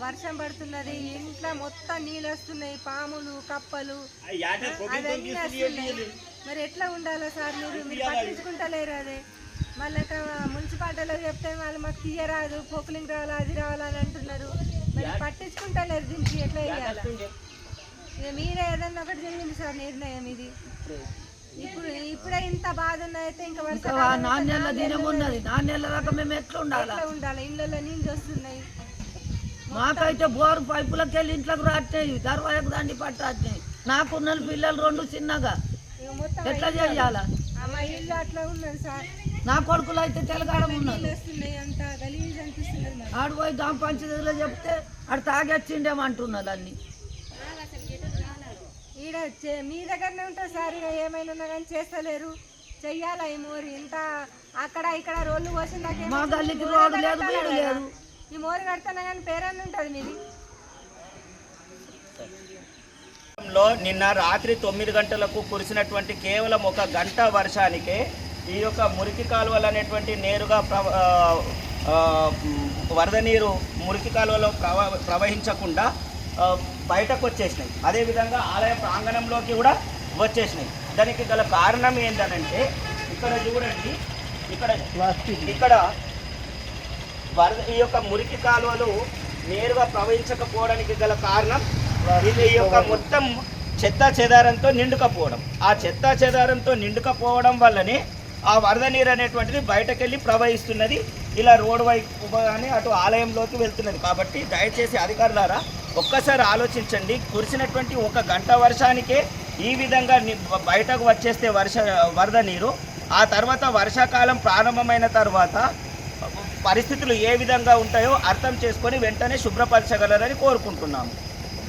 వర్షం పడుతున్నది ఇంట్లో మొత్తం నీళ్ళు వస్తున్నాయి పాములు కప్పలు. అవన్నీ వస్తున్నాయి. మరి ఎట్లా ఉండాలి సార్ మీరు? మీరు పట్టించుకుంటలేరు అదే. మళ్ళీ మున్సిపాలిటీలో చెప్తే వాళ్ళు మాకు తీయరాదు పొక్కులింగ్ రావాలి అది రావాలని అంటున్నారు. మరి పట్టించుకుంటలేరు దీనికి ఎట్లా ఇక మీరే ఏదన్నా ఒకటి చేయండి సార్ నిర్ణయం ఇది. ఇప్పుడు. ఇప్పుడే ఇంత బాధ ఉన్నదైతే ఇంకా వర్షాకాలం నాణ్యాల దినం ఉన్నది. నాణ్యాల దాకా మేము ఎట్లా ఉండాలా? ఉండాలి? ఇళ్ళలో నీళ్ళు వస్తున్నాయి. మాకైతే బోరు పైపులకి వెళ్ళి ఇంట్లోకి రాట్నాయి దర్వాజకు దండి పట్టాట్నాయి నాకున్న పిల్లలు రెండు చిన్నగా. ఎట్లా చేయాలా? నా కొడుకులు అయితే తెలగాడం ఉన్నారు. ఆడు పోయి పంచదిలో చెప్తే ఆడు తాగొచ్చిండేమంటున్నారు అన్ని. ఈడ మీ దగ్గరనే ఉంటుంది సార్ ఇక ఏమైనా ఉన్నా కానీ చేస్తలేరు. చెయ్యాలా ఈ మోరి? ఇంత అక్కడ ఇక్కడ రోడ్లు పోసిన దాకా మా గల్లీకి రోడ్డు లేదు వీడు లేదు. ఈ మోరి కడుతున్నా కానీ పేరన్న ఉంటుంది మీది లో నిన్న రాత్రి తొమ్మిది గంటలకు కురిసినటువంటి కేవలం ఒక గంట వర్షానికే ఈ యొక్క మురికి కాలువలు అనేటువంటి నేరుగా వరద నీరు మురికి కాలువలో ప్రవ ప్రవహించకుండా బయటకు వచ్చేసినాయి. అదేవిధంగా ఆలయ ప్రాంగణంలోకి కూడా వచ్చేసినాయి. దానికి గల కారణం ఏంటనంటే ఇక్కడ చూడండి ఇక్కడ ఇక్కడ వరద ఈ యొక్క మురికి కాలువలు నేరుగా ప్రవహించకపోవడానికి గల కారణం ఇది ఈ యొక్క మొత్తం చెత్త చెదారంతో నిండుకపోవడం. ఆ చెత్త చెదారంతో నిండుకపోవడం వల్లనే ఆ వరద నీరు అనేటువంటిది బయటకెళ్ళి ప్రవహిస్తున్నది. ఇలా రోడ్ వైపు కానీ అటు ఆలయంలోకి వెళ్తున్నది. కాబట్టి దయచేసి అధికారులారా ఒక్కసారి ఆలోచించండి. కురిసినటువంటి ఒక గంట వర్షానికే ఈ విధంగా బయటకు వచ్చేస్తే వర్ష వరద నీరు. ఆ తర్వాత వర్షాకాలం ప్రారంభమైన తర్వాత పరిస్థితులు ఏ విధంగా ఉంటాయో అర్థం చేసుకొని వెంటనే శుభ్రపరచగలరని కోరుకుంటున్నాము.